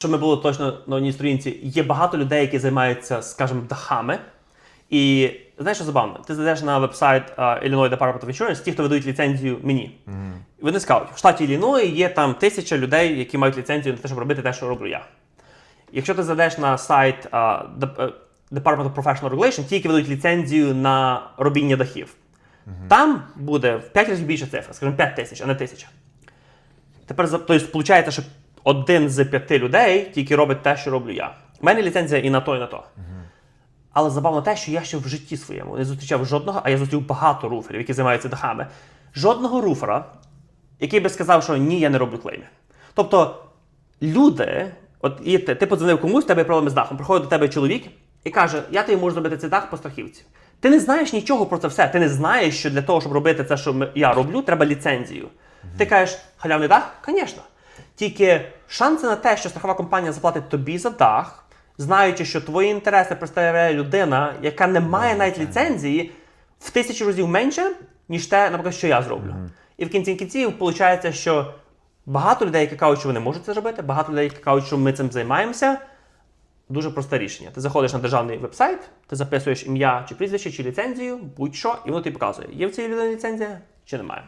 Щоб ми були точно на одній сторінці, є багато людей, які займаються, скажімо, дахами. І знаєш, що забавно? Ти зайдеш на вебсайт uh, Illinois Department of Insurance, ті, хто видають ліцензію мені. І вони скажуть, в штаті Ілліної є там тисяча людей, які мають ліцензію на те, щоб робити те, що роблю я. Якщо ти зайдеш на сайт uh, Department of Professional Regulation, ті, які видають ліцензію на робіння дахів, там буде в 5 разів більше цифра, скажімо, 5 тисяч, а не тисяча. Тепер тобто, виходить, що один з п'яти людей тільки робить те, що роблю я. У мене ліцензія і на то, і на то. Але забавно те, що я ще в житті своєму не зустрічав жодного, а я зустрів багато руферів, які займаються дахами. Жодного руфера, який би сказав, що ні, я не роблю клейми. Тобто люди, от і ти, ти подзвонив комусь, тебе проблеми з дахом. Приходить до тебе чоловік і каже: Я тобі можу зробити цей дах по страхівці. Ти не знаєш нічого про це все. Ти не знаєш, що для того, щоб робити це, що я роблю, треба ліцензію. Ти кажеш, халявний дах? Звісно. Тільки шанси на те, що страхова компанія заплатить тобі за дах, знаючи, що твої інтереси представляє людина, яка не має навіть ліцензії, в тисячу разів менше, ніж те, наприклад, що я зроблю. І в кінці кінців виходить, що багато людей, які кажуть, що вони можуть це робити, багато людей, які кажуть, що ми цим займаємося. Дуже просте рішення. Ти заходиш на державний вебсайт, ти записуєш ім'я чи прізвище, чи ліцензію, будь-що, і воно тобі показує, є в цій людині ліцензія чи немає.